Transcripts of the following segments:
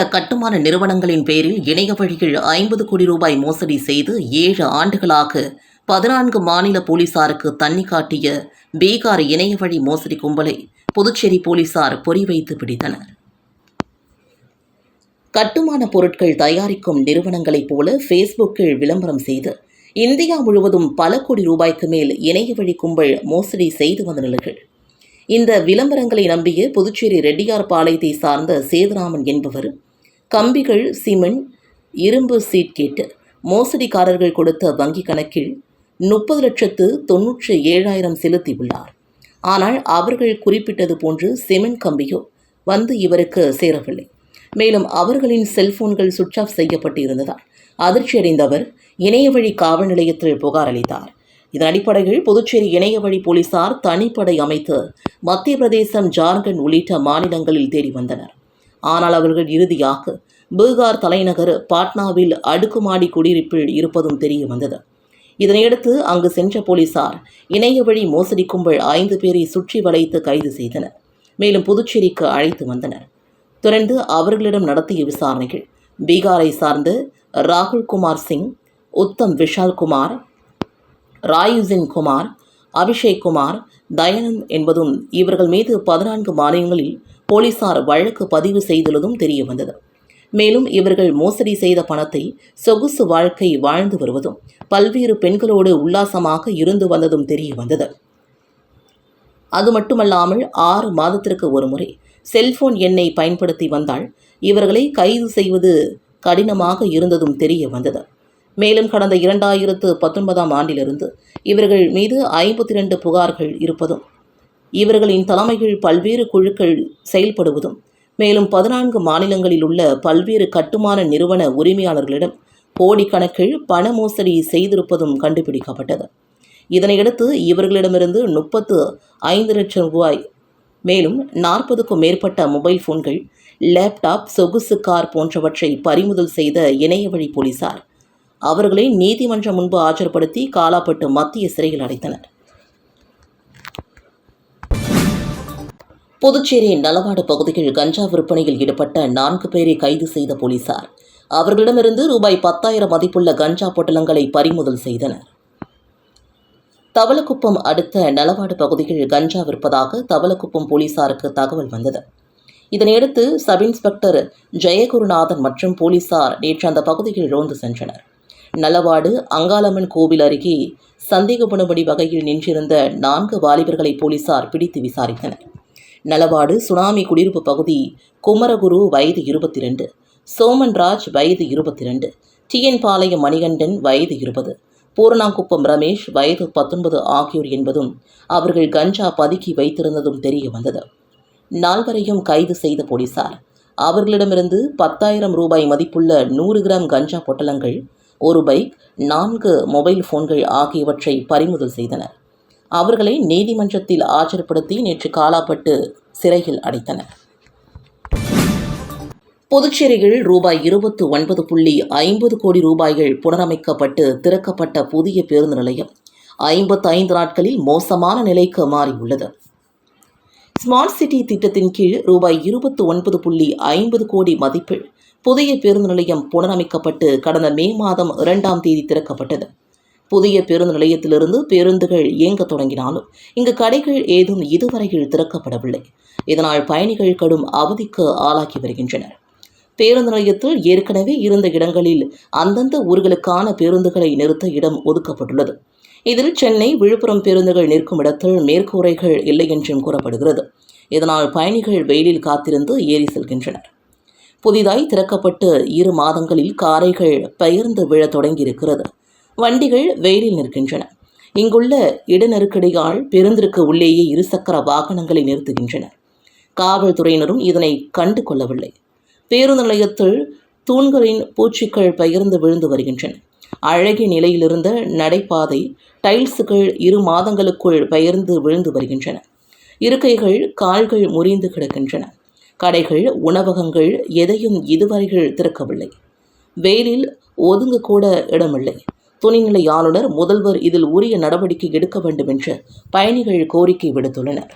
பல கட்டுமான நிறுவனங்களின் பேரில் இணைய வழியில் ஐம்பது கோடி ரூபாய் மோசடி செய்து ஏழு ஆண்டுகளாக பதினான்கு மாநில போலீசாருக்கு தண்ணி காட்டிய பீகார் இணைய வழி மோசடி கும்பலை புதுச்சேரி போலீசார் பொறிவைத்து பிடித்தனர். கட்டுமான பொருட்கள் தயாரிக்கும் நிறுவனங்களைப் போல ஃபேஸ்புக்கில் விளம்பரம் செய்து இந்தியா முழுவதும் பல கோடி ரூபாய்க்கு மேல் இணைய வழி கும்பல் மோசடி செய்து வந்த நிலைகள். இந்த விளம்பரங்களை நம்பிய புதுச்சேரி ரெட்டியார் பாளையத்தை சார்ந்த சேதுராமன் என்பவர் கம்பிகள் சிமெண்ட் இரும்பு சீட் கேட்டு மோசடிக்காரர்கள் கொடுத்த வங்கி கணக்கில் முப்பது லட்சத்து தொன்னூற்றி ஏழாயிரம் செலுத்தியுள்ளார். ஆனால் அவர்கள் குறிப்பிட்டது போன்று சிமெண்ட் கம்பியோ வந்து இவருக்கு சேரவில்லை. மேலும் அவர்களின் செல்போன்கள் சுவிட்ச் ஆஃப் செய்யப்பட்டு இருந்ததால் அதிர்ச்சியடைந்த அவர் இணையவழி காவல் நிலையத்தில் புகார் அளித்தார். இதன் அடிப்படையில் புதுச்சேரி இணையவழி போலீசார் தனிப்படை அமைத்து மத்திய பிரதேசம் ஜார்க்கண்ட் உள்ளிட்ட மாநிலங்களில் தேடி வந்தனர். ஆனால் அவர்கள் இறுதியாக பீகார் தலைநகர் பாட்னாவில் அடுக்குமாடி குடியிருப்பில் இருப்பதும் தெரிய வந்தது. இதனையடுத்து அங்கு சென்ற போலீசார் இணைய வழி மோசடி கும்பல் ஐந்து பேரை சுற்றி வளைத்து கைது செய்தனர். மேலும் புதுச்சேரிக்கு அழைத்து வந்தனர். தொடர்ந்து அவர்களிடம் நடத்திய விசாரணைகள் பீகாரை சார்ந்த ராகுல் குமார் சிங் உத்தம் விஷால் குமார் ராயுசின் குமார் அபிஷேக் குமார் தயானந்த் என்பதும் இவர்கள் மீது பதினான்கு மாநிலங்களில் போலீசார் வழக்கு பதிவு செய்துள்ளதும் தெரிய வந்தது. மேலும் இவர்கள் மோசடி செய்த பணத்தை சொகுசு வாழ்க்கை வாழ்ந்து வருவதும் பல்வேறு பெண்களோடு உல்லாசமாக இருந்து வந்ததும் தெரிய வந்தது. அது மட்டுமல்லாமல் ஆறு மாதத்திற்கு ஒருமுறை செல்போன் எண்ணை பயன்படுத்தி வந்தால் இவர்களை கைது செய்வது கடினமாக இருந்ததும் தெரிய வந்தது. மேலும் கடந்த இரண்டாயிரத்து பத்தொன்பதாம் ஆண்டிலிருந்து இவர்கள் மீது ஐம்பத்தி இரண்டு புகார்கள் இருப்பதும் இவர்களின் தலைமைகள் பல்வேறு குழுக்கள் செயல்படுவதும் மேலும் பதினான்கு மாநிலங்களில் உள்ள பல்வேறு கட்டுமான நிறுவன உரிமையாளர்களிடம் கோடிக்கணக்கில் பண மோசடி செய்திருப்பதும் கண்டுபிடிக்கப்பட்டது. இதனையடுத்து இவர்களிடமிருந்து முப்பத்து ஐந்து லட்சம் ரூபாய் மேலும் நாற்பதுக்கும் மேற்பட்ட மொபைல் போன்கள் லேப்டாப் சொகுசு கார் போன்றவற்றை பறிமுதல் செய்த இணையவழி போலீசார். அவர்களை நீதிமன்றம் முன்பு ஆஜர்படுத்தி காலாப்பட்டு மத்திய சிறையில் அடைத்தனர். புதுச்சேரி நலவாடு பகுதியில் கஞ்சா விற்பனையில் ஈடுபட்ட நான்கு பேரை கைது செய்த போலீசார். அவர்களிடமிருந்து ரூபாய் பத்தாயிரம் மதிப்புள்ள கஞ்சா பொட்டலங்களை பறிமுதல் செய்தனர். தவளக்குப்பம் அடுத்த நலவாடு பகுதியில் கஞ்சா விற்பதாக தவளக்குப்பம் போலீசாருக்கு தகவல் வந்தது. இதனையடுத்து சப் இன்ஸ்பெக்டர் ஜெயகுருநாதன் மற்றும் போலீசார் நேற்று அந்த பகுதியில் ரோந்து சென்றனர். நலவாடு அங்காளம்மன் கோவில் அருகே சந்தேகப்படும்படி வகையில் நின்றிருந்த நான்கு வாலிபர்களை போலீசார் பிடித்து விசாரித்தனர். நலவாடு சுனாமி குடியிருப்பு பகுதி குமரகுரு வயது இருபத்தி ரெண்டு சோமன்ராஜ் வயது இருபத்தி ரெண்டு டிஎன் பாளையம் மணிகண்டன் வயது இருபது பூரணாங்குப்பம் ரமேஷ் வயது பத்தொன்பது ஆகியோர் என்பதும் அவர்கள் கஞ்சா பதுக்கி வைத்திருந்ததும் தெரிய வந்தது. நால்வரையும் கைது செய்த போலீசார் அவர்களிடமிருந்து பத்தாயிரம் ரூபாய் மதிப்புள்ள நூறு கிராம் கஞ்சா பொட்டலங்கள் ஒரு பைக் நான்கு மொபைல் ஃபோன்கள் ஆகியவற்றை பறிமுதல் செய்தனர். அவர்களை நீதிமன்றத்தில் ஆஜர்படுத்தி நேற்று காலாப்பட்டு சிறையில் அடைத்தனர். புதுச்சேரியில் ரூபாய் இருபத்து ஒன்பது புள்ளி ஐம்பது கோடி ரூபாய்கள் புனரமைக்கப்பட்டு திறக்கப்பட்ட புதிய பேருந்து நிலையம் ஐம்பத்தைந்து நாட்களில் மோசமான நிலைக்கு மாறியுள்ளது. ஸ்மார்ட் சிட்டி திட்டத்தின் கீழ் ரூபாய் இருபத்து ஒன்பது புள்ளி ஐம்பது கோடி மதிப்பில் புதிய பேருந்து நிலையம் புனரமைக்கப்பட்டு கடந்த மே மாதம் இரண்டாம் தேதி திறக்கப்பட்டது. புதிய பேருந்து நிலையத்திலிருந்து பேருந்துகள் இயங்க தொடங்கினாலும் இங்கு கடைகள் ஏதும் இதுவரையில் திறக்கப்படவில்லை. இதனால் பயணிகள் கடும் அவதிக்கு ஆளாக்கி வருகின்றனர். பேருந்து நிலையத்தில் ஏற்கனவே இருந்த இடங்களில் அந்தந்த ஊர்களுக்கான பேருந்துகளை நிறுத்த இடம் ஒதுக்கப்பட்டுள்ளது. இதில் சென்னை விழுப்புரம் பேருந்துகள் நிற்கும் இடத்தில் மேற்கூரைகள் இல்லை என்றும் கூறப்படுகிறது. இதனால் பயணிகள் வெயிலில் காத்திருந்து ஏறி செல்கின்றனர். புதிதாய் திறக்கப்பட்டு இரு மாதங்களில் காரைகள் பெயர்ந்து விழத் தொடங்கியிருக்கிறது. வண்டிகள் வெயிலில் நிற்கின்றன. இங்குள்ள இடநெருக்கடியால் பேருந்திற்கு உள்ளேயே இருசக்கர வாகனங்களை நிறுத்துகின்றனர். காவல்துறையினரும் இதனை கண்டு கொள்ளவில்லை. பேருந்து நிலையத்தில் தூண்களின் பூச்சிகள் பகிர்ந்து விழுந்து வருகின்றன. அழகிய நிலையிலிருந்த நடைபாதை டைல்ஸுகள் இரு மாதங்களுக்குள் பெயர்ந்து விழுந்து வருகின்றன. இருக்கைகள் கால்கள் முறிந்து கிடக்கின்றன. கடைகள் உணவகங்கள் எதையும் இதுவரையில் திறக்கவில்லை. வெயிலில் ஒதுங்க கூட இடமில்லை. துணைநிலை ஆளுநர் முதல்வர் இதில் உரிய நடவடிக்கை எடுக்க வேண்டும் என்று பயணிகள் கோரிக்கை விடுத்துள்ளனர்.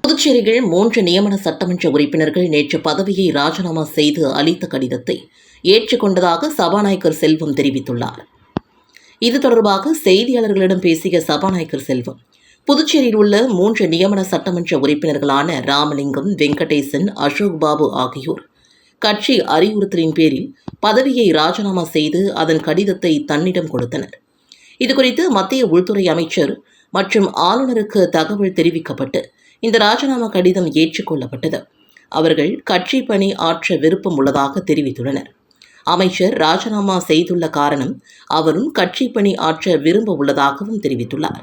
புதுச்சேரியில் மூன்று நியமன சட்டமன்ற உறுப்பினர்கள் நேற்று பதவியை ராஜினாமா செய்து அளித்த கடிதத்தை ஏற்றுக்கொண்டதாக சபாநாயகர் செல்வம் தெரிவித்துள்ளார். இது தொடர்பாக செய்தியாளர்களிடம் பேசிய சபாநாயகர் செல்வம் புதுச்சேரியில் உள்ள மூன்று நியமன சட்டமன்ற உறுப்பினர்களான ராமலிங்கம் வெங்கடேசன் அசோக் பாபு ஆகியோர் கட்சி அறிவுறுத்தலின் பேரில் பதவியை ராஜினாமா செய்து அதன் கடிதத்தை தன்னிடம் கொடுத்தனர். இதுகுறித்து மத்திய உள்துறை அமைச்சர் மற்றும் ஆளுநருக்கு தகவல் தெரிவிக்கப்பட்டு இந்த ராஜினாமா கடிதம் ஏற்றுக்கொள்ளப்பட்டது. அவர்கள் கட்சி பணி ஆற்ற விருப்பம் உள்ளதாக தெரிவித்துள்ளனர். அமைச்சர் ராஜினாமா செய்துள்ள காரணம் அவரும் கட்சி பணி ஆற்ற விரும்ப உள்ளதாகவும் தெரிவித்துள்ளார்.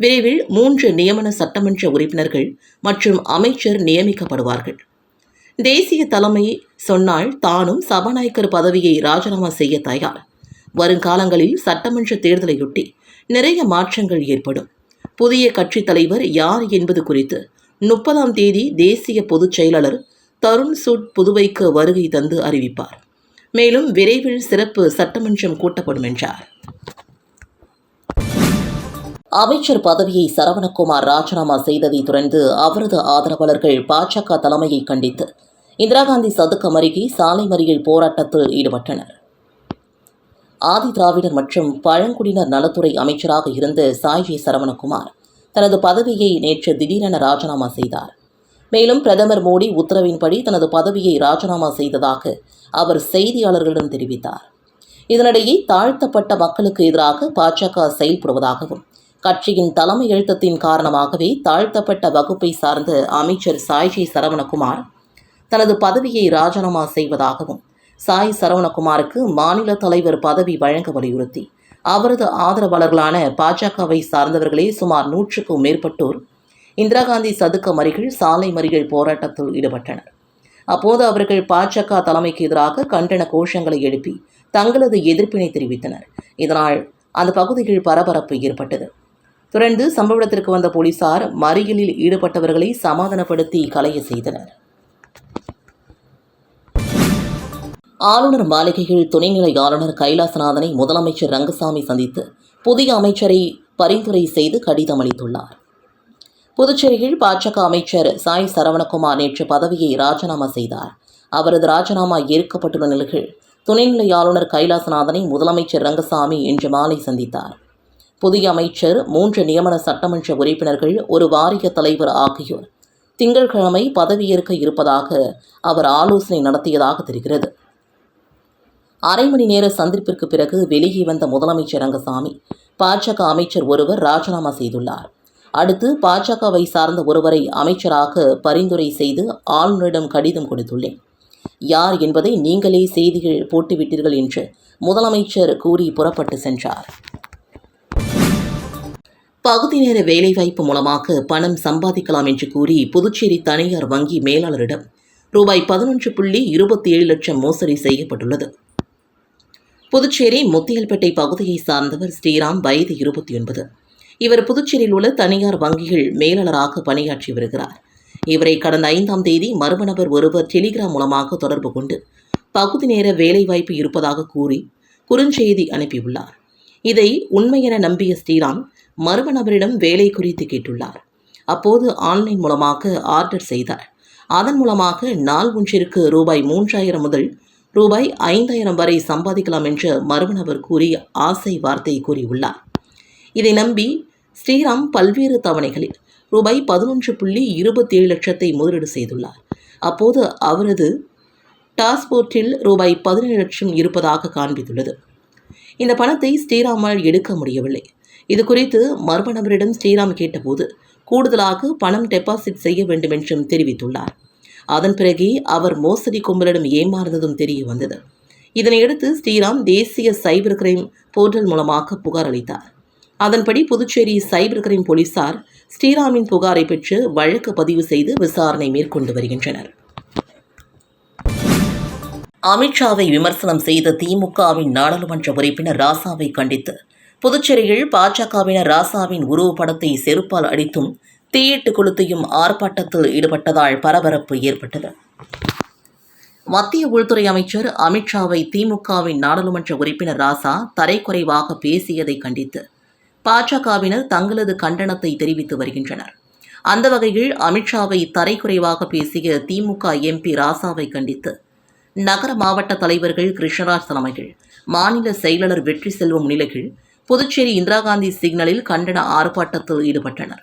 விரைவில் மூன்று நியமன சட்டமன்ற உறுப்பினர்கள் மற்றும் அமைச்சர் நியமிக்கப்படுவார்கள். தேசிய தலைமை சொன்னால் தானும் சபாநாயகர் பதவியை ராஜினாமா செய்ய தயார். வருங்காலங்களில் சட்டமன்ற தேர்தலையொட்டி நிறைய மாற்றங்கள் ஏற்படும். புதிய கட்சித் தலைவர் யார் என்பது குறித்து முப்பதாம் தேதி தேசிய பொதுச் செயலாளர் தருண் சூட் புதுவைக்கு வருகை தந்து அறிவிப்பார். மேலும் விரைவில் சிறப்பு சட்டமன்றம் கூட்டப்படும் என்றார். அமைச்சர் பதவியை சரவணகுமார் ராஜினாமா செய்ததை தொடர்ந்து அவரது ஆதரவாளர்கள் பாஜக தலைமையை கண்டித்து இந்திரா காந்தி சதுக்கம் அருகே சாலை மறியல் போராட்டத்தில் ஈடுபட்டனர். ஆதி திராவிடர் மற்றும் பழங்குடியினர் நலத்துறை அமைச்சராக இருந்த சாய்ஜி சரவணகுமார் தனது பதவியை நேற்று திடீரென ராஜினாமா செய்தார். மேலும் பிரதமர் மோடி உத்தரவின்படி தனது பதவியை ராஜினாமா செய்ததாக அவர் செய்தியாளர்களிடம் தெரிவித்தார். இதனிடையே தாழ்த்தப்பட்ட மக்களுக்கு எதிராக பாஜக செயல்படுவதாகவும் கட்சியின் தலைமை எழுத்தத்தின் காரணமாகவே தாழ்த்தப்பட்ட வகுப்பை சார்ந்த அமைச்சர் சாய்ஜி சரவணகுமார் தனது பதவியை ராஜினாமா செய்வதாகவும் சாய் சரவணகுமாருக்கு மாநில தலைவர் பதவி வழங்க வலியுறுத்தி அவரது ஆதரவாளர்களான பாஜகவை சார்ந்தவர்களே சுமார் நூற்றுக்கும் மேற்பட்டோர் இந்திரா காந்தி சதுக்க மறிகள் சாலை மறிகள் போராட்டத்தில் ஈடுபட்டனர். அப்போது அவர்கள் பாஜக தலைமைக்கு எதிராக கண்டன கோஷங்களை எழுப்பி தங்களது எதிர்ப்பினை தெரிவித்தனர். இதனால் அந்த பகுதியில் பரபரப்பு ஏற்பட்டது. தொடர்ந்து சம்பவ இடத்திற்கு வந்த போலீசார் மறியலில் ஈடுபட்டவர்களை சமாதானப்படுத்தி கலைய செய்தனர். ஆளுநர் மாளிகையில் துணைநிலை ஆளுநர் கைலாசநாதனை முதலமைச்சர் ரங்கசாமி சந்தித்து புதிய அமைச்சரை பரிந்துரை செய்து கடிதம் அளித்துள்ளார். புதுச்சேரியில் பாஜக அமைச்சர் சாய் சரவணகுமார் நேற்று பதவியை ராஜினாமா செய்தார். அவரது ராஜினாமா ஏற்கப்பட்டுள்ள நிலையில் துணைநிலை ஆளுநர் கைலாசநாதனை முதலமைச்சர் ரங்கசாமி இன்று மாலை சந்தித்தார். புதிய அமைச்சர் மூன்று நியமன சட்டமன்ற உறுப்பினர்கள் ஒரு வாரிய தலைவர் ஆகியோர் திங்கட்கிழமை பதவியேற்க இருப்பதாக அவர் ஆலோசனை நடத்தியதாக தெரிகிறது. அரை மணி நேர சந்திப்பிற்கு பிறகு வெளியே வந்த முதலமைச்சர் ரங்கசாமி பாஜக அமைச்சர் ஒருவர் ராஜினாமா செய்துள்ளார். அடுத்து பாஜகவை சார்ந்த ஒருவரை அமைச்சராக பரிந்துரை செய்து ஆளுநரிடம் கடிதம் கொடுத்துள்ளேன். யார் என்பதை நீங்களே செய்திகள் போட்டுவிட்டீர்கள் என்று முதலமைச்சர் கூறி புறப்பட்டு சென்றார். பகுதி நேர வேலைவாய்ப்பு மூலமாக பணம் சம்பாதிக்கலாம் என்று கூறி புதுச்சேரி தனியார் வங்கி மேலாளரிடம் ரூபாய் பதினொன்று புள்ளி இருபத்தி ஏழு லட்சம் மோசடி செய்யப்பட்டுள்ளது. புதுச்சேரி முத்தியல்பேட்டை பகுதியை சார்ந்தவர் ஸ்ரீராம் வயது இருபத்தி ஒன்பது. இவர் புதுச்சேரியில் உள்ள தனியார் வங்கிகள் மேலாளராக பணியாற்றி வருகிறார். இவரை கடந்த ஐந்தாம் தேதி மர்ம நபர் ஒருவர் டெலிகிராம் மூலமாக தொடர்பு கொண்டு பகுதி நேர வேலைவாய்ப்பு இருப்பதாக கூறி குறுஞ்செய்தி அனுப்பியுள்ளார். இதை உண்மையென நம்பிய ஸ்ரீராம் மர்ம நபரிடம் வேலை குறித்து கேட்டுள்ளார். அப்போது ஆன்லைன் மூலமாக ஆர்டர் செய்தார். அதன் மூலமாக நாள் ஒன்றிற்கு ரூபாய் மூன்றாயிரம் முதல் ரூபாய் ஐந்தாயிரம் வரை சம்பாதிக்கலாம் என்று மர்ம நபர் கூறி ஆசை வார்த்தை கூறியுள்ளார். இதை நம்பி ஸ்ரீராம் பல்வேறு தவணைகளில் ரூபாய் பதினொன்று புள்ளி இருபத்தி ஏழு லட்சத்தை முதலீடு செய்துள்ளார். அப்போது அவரது டாஸ்போர்ட்டில் ரூபாய் பதினேழு லட்சம் இருப்பதாக காண்பித்துள்ளது. இந்த பணத்தை ஸ்ரீராமால் எடுக்க முடியவில்லை. இது குறித்து மர்ம நபரிடம் ஸ்ரீராம் கேட்டபோது கூடுதலாக பணம் டெபாசிட் செய்ய வேண்டும் என்றும் தெரிவித்துள்ளார். அதன் பிறகே அவர் மோசடி கும்பலிடம் ஏமாறுந்ததும் தெரிய வந்தது. இதனையடுத்து ஸ்ரீராம் தேசிய சைபர் கிரைம் போர்ட்டல் மூலமாக புகார் அளித்தார். அதன்படி புதுச்சேரி சைபர் கிரைம் போலீசார் ஸ்ரீராமின் புகாரை பெற்று வழக்கு பதிவு செய்து விசாரணை மேற்கொண்டு வருகின்றனர். அமித்ஷாவை விமர்சனம் செய்த திமுகவின் நாடாளுமன்ற உறுப்பினர் ராசாவை கண்டித்து புதுச்சேரியில் பாஜகவினர் ராசாவின் உருவப்படத்தை செருப்பால் அடித்தும் தீயிட்டு கொளுத்தியும் ஆர்ப்பாட்டத்தில் ஈடுபட்டதால் பரபரப்பு ஏற்பட்டது. மத்திய உள்துறை அமைச்சர் அமித்ஷாவை திமுகவின் நாடாளுமன்ற உறுப்பினர் ராசா தரைக்குறைவாக பேசியதை கண்டித்து பாஜகவினர் தங்களது கண்டனத்தை தெரிவித்து வருகின்றனர். அந்த வகையில் அமித்ஷாவை தரைக்குறைவாக பேசிய திமுக எம்பி ராசாவை கண்டித்து நகர மாவட்ட தலைவர்கள் கிருஷ்ணராஜ் தலைமையில் மாநில செயலாளர் வெற்றி செல்வம் நிலைகள் புதுச்சேரி இந்திரா காந்தி சிக்னலில் கண்டன ஆர்ப்பாட்டத்தில் ஈடுபட்டனர்.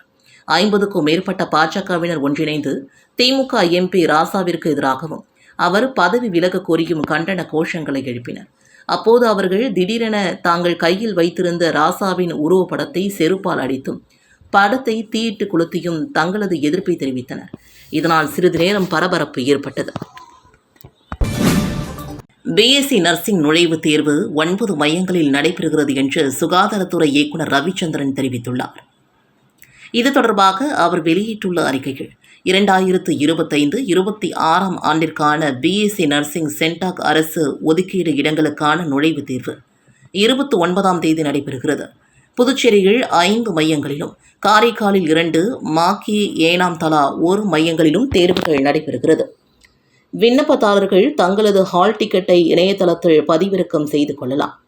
ஐம்பதுக்கும் மேற்பட்ட பாஜகவினர் ஒன்றிணைந்து திமுக எம்பி ராசாவிற்கு எதிராகவும் அவர் பதவி விலக கோரியும் கண்டன கோஷங்களை எழுப்பினர். அப்போது அவர்கள் திடீரென தாங்கள் கையில் வைத்திருந்த ராசாவின் உருவப்படத்தை செருப்பால் அடித்தும் படத்தை தீயிட்டு கொளுத்தியும் தங்களது எதிர்ப்பை தெரிவித்தனர். இதனால் சிறிது நேரம் பரபரப்பு ஏற்பட்டது. பிஎஸ்சி நர்சிங் நுழைவுத் தேர்வு ஒன்பது மையங்களில் நடைபெறுகிறது என்று சுகாதாரத்துறை இயக்குநர் ரவிச்சந்திரன் தெரிவித்துள்ளார். இது தொடர்பாக அவர் வெளியிட்டுள்ள அறிக்கைகள். இரண்டாயிரத்து இருபத்தைந்து இருபத்தி ஆறாம் ஆண்டிற்கான பிஎஸ்சி நர்சிங் சென்டாக் அரசு ஒதுக்கீடு இடங்களுக்கான நுழைவுத் தேர்வு இருபத்தி ஒன்பதாம் தேதி நடைபெறுகிறது. புதுச்சேரியில் ஐந்து மையங்களிலும் காரைக்காலில் இரண்டு மாக்கி ஏனாம் தலா ஒரு மையங்களிலும் தேர்வுகள் நடைபெறுகிறது. விண்ணப்பதாரர்கள் தங்களது ஹால் டிக்கெட்டை இணையதளத்தில் பதிவிறக்கம் செய்து கொள்ளலாம்.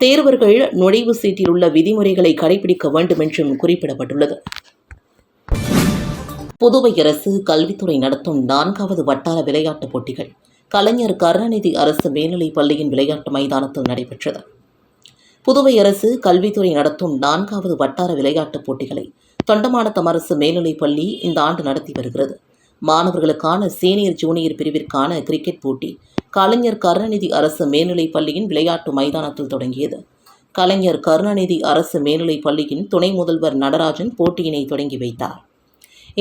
தேர்வர்கள் நுழைவு சீட்டில் உள்ள விதிமுறைகளை கடைபிடிக்க வேண்டும் என்றும் குறிப்பிடப்பட்டுள்ளது. புதுவை அரசு கல்வித்துறை நடத்தும் நான்காவது வட்டார விளையாட்டுப் போட்டிகள். கலைஞர் கருணாநிதி அரசு மேல்நிலைப் பள்ளியின் விளையாட்டு மைதானத்தில் நடைபெற்றது. புதுவை அரசு கல்வித்துறை நடத்தும் நான்காவது வட்டார விளையாட்டுப் போட்டிகளை தொண்டமானத்தம் அரசு மேல்நிலைப் பள்ளி இந்த ஆண்டு நடத்தி வருகிறது. மாணவர்களுக்கான சீனியர் ஜூனியர் பிரிவிற்கான கிரிக்கெட் போட்டி கலைஞர் கருணாநிதி அரசு மேல்நிலைப் பள்ளியின் விளையாட்டு மைதானத்தில் தொடங்கியது. கலைஞர் கருணாநிதி அரசு மேல்நிலைப் பள்ளியின் துணை முதல்வர் நடராஜன் போட்டியினை தொடங்கி வைத்தார்.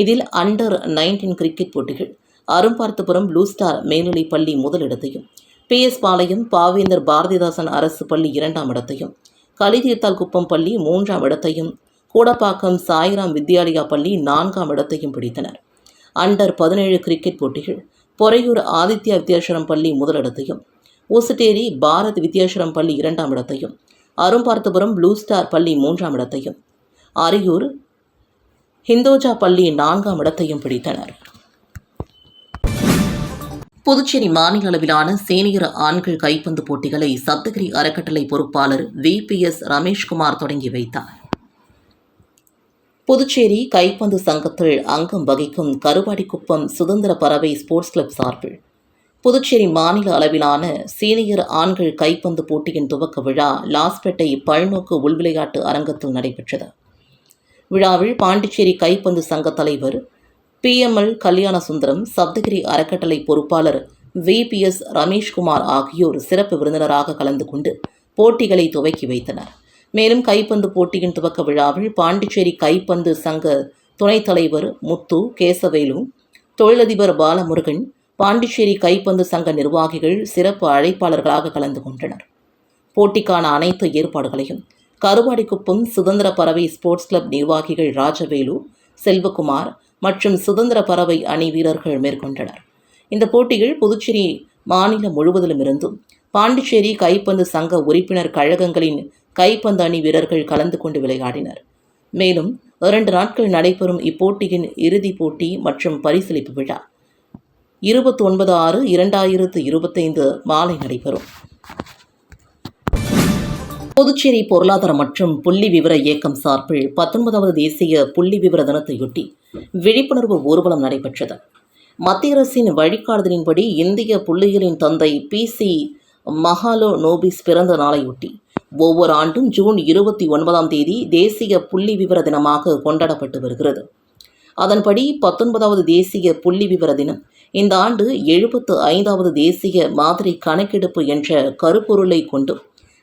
இதில் அண்டர் நைன்டீன் கிரிக்கெட் போட்டிகள் அரும்பார்த்தபுரம் ப்ளூ ஸ்டார் மேல்நிலைப் பள்ளி முதலிடத்தையும் பி எஸ் பாளையம் பாவேந்தர் பாரதிதாசன் அரசு பள்ளி இரண்டாம் இடத்தையும் கலிதீர்த்தால் குப்பம் பள்ளி மூன்றாம் இடத்தையும் கூடப்பாக்கம் சாய்ராம் வித்யாலயா பள்ளி நான்காம் இடத்தையும் பிடித்தனர். அண்டர் பதினேழு கிரிக்கெட் போட்டிகள் பொறையூர் ஆதித்யா வித்யாசரம் பள்ளி முதலிடத்தையும் ஊசுட்டேரி பாரத் வித்யாசரம் பள்ளி இரண்டாம் இடத்தையும் அரும்பார்த்தபுரம் ப்ளூ ஸ்டார் பள்ளி மூன்றாம் இடத்தையும் அரியூர் ஹிந்தோஜா பள்ளி நான்காம் இடத்தையும் பிடித்தனர். புதுச்சேரி மாநில அளவிலான சீனியர் ஆண்கள் கைப்பந்து போட்டிகளை சப்தகிரி அறக்கட்டளை பொறுப்பாளர் வி பி எஸ் ரமேஷ்குமார் தொடங்கி வைத்தார். புதுச்சேரி கைப்பந்து சங்கத்தில் அங்கம் வகிக்கும் கருவாடிக்குப்பம் சுதந்திர பறவை ஸ்போர்ட்ஸ் கிளப் சார்பில். புதுச்சேரி மாநில அளவிலான சீனியர் ஆண்கள் கைப்பந்து போட்டியின் துவக்க விழா லாஸ்பேட்டை பல்நோக்கு உள்விளையாட்டு அரங்கத்தில் நடைபெற்றது. விழாவில் பாண்டிச்சேரி கைப்பந்து சங்க தலைவர் பிஎம்எல் கல்யாண சுந்தரம் சப்தகிரி அறக்கட்டளை பொறுப்பாளர் விபிஎஸ் ரமேஷ்குமார் ஆகியோர் சிறப்பு விருந்தினராக கலந்து கொண்டு போட்டிகளை துவக்கி வைத்தனர். மேலும் கைப்பந்து போட்டியின் துவக்க விழாவில் பாண்டிச்சேரி கைப்பந்து சங்க துணைத் தலைவர் முத்து கேசவேலு தொழிலதிபர் பாலமுருகன் பாண்டிச்சேரி கைப்பந்து சங்க நிர்வாகிகள் சிறப்பு அழைப்பாளர்களாக கலந்து கொண்டனர். போட்டிக்கான அனைத்து ஏற்பாடுகளையும் கருவாடிக்குப்பம் சுதந்திர பறவை ஸ்போர்ட்ஸ் கிளப் நிர்வாகிகள் ராஜவேலு செல்வகுமார் மற்றும் சுதந்திர பறவை அணி வீரர்கள் மேற்கொண்டனர். இந்த போட்டியில் புதுச்சேரி மாநிலம் முழுவதிலும் இருந்தும் பாண்டிச்சேரி கைப்பந்து சங்க உறுப்பினர் கழகங்களின் கைப்பந்து அணி வீரர்கள் கலந்து கொண்டு விளையாடினர். மேலும் இரண்டு நாட்கள் நடைபெறும் இப்போட்டியின் இறுதிப் போட்டி மற்றும் பரிசளிப்பு விழா. இருபத்தி ஒன்பது ஆறு இரண்டாயிரத்து இருபத்தைந்து மாலை நடைபெறும். புதுச்சேரி பொருளாதார மற்றும் புள்ளி விவர இயக்கம் சார்பில் பத்தொன்பதாவது தேசிய புள்ளி விவர தினத்தையொட்டி விழிப்புணர்வு ஊர்வலம் நடைபெற்றது. மத்திய அரசின் வழிகாட்டுதலின்படி இந்திய புள்ளிகளின் தந்தை பி சி மஹாலோ நோபிஸ் பிறந்த நாளையொட்டி ஒவ்வொரு ஆண்டும் ஜூன் இருபத்தி ஒன்பதாம் தேதி தேசிய புள்ளி விவர தினமாக கொண்டாடப்பட்டு வருகிறது. அதன்படி பத்தொன்பதாவது தேசிய புள்ளி விவர தினம் இந்த ஆண்டு எழுபத்து ஐந்தாவது தேசிய மாதிரி கணக்கெடுப்பு என்ற கருப்பொருளை கொண்டு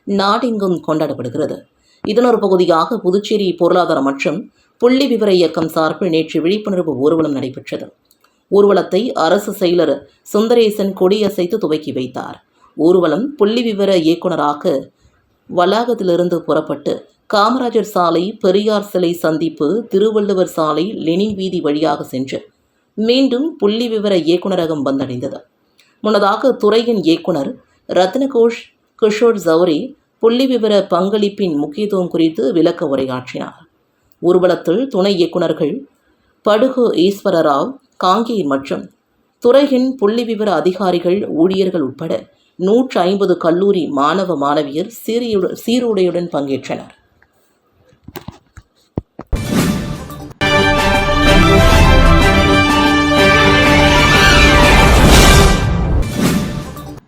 நாடெங்கும் கொண்டாடப்படுகிறது. இதன் ஒரு பகுதியாக புதுச்சேரி பொருளாதார மற்றும் புள்ளி விவர இயக்கம் சார்பில் நேற்று விழிப்புணர்வு ஊர்வலம் நடைபெற்றது. ஊர்வலத்தை அரசு செயலர் சுந்தரேசன் கொடியசைத்து துவக்கி வைத்தார். ஊர்வலம் புள்ளி விவர இயக்குநராக வளாகத்திலிருந்து புறப்பட்டு காமராஜர் சாலை பெரியார் சிலை சந்திப்பு திருவள்ளுவர் சாலை லெனின் வீதி வழியாக சென்று மீண்டும் புள்ளி விவர இயக்குநரகம் வந்தடைந்தது. முன்னதாக துறையின் இயக்குனர் ரத்னகோஷ் கிஷோர் ஜவுரி புள்ளி விவர பங்களிப்பின் முக்கியத்துவம் குறித்து விளக்க உரையாற்றினார். ஊர்வலத்தில் துணை இயக்குநர்கள் படுகு ஈஸ்வரராவ் காங்கேயன் மற்றும் துறையின் புள்ளி விவர அதிகாரிகள் ஊழியர்கள் உட்பட நூற்று ஐம்பது கல்லூரி மாணவ மாணவியர் சீரியுடன் சீருடையுடன் பங்கேற்றனர்.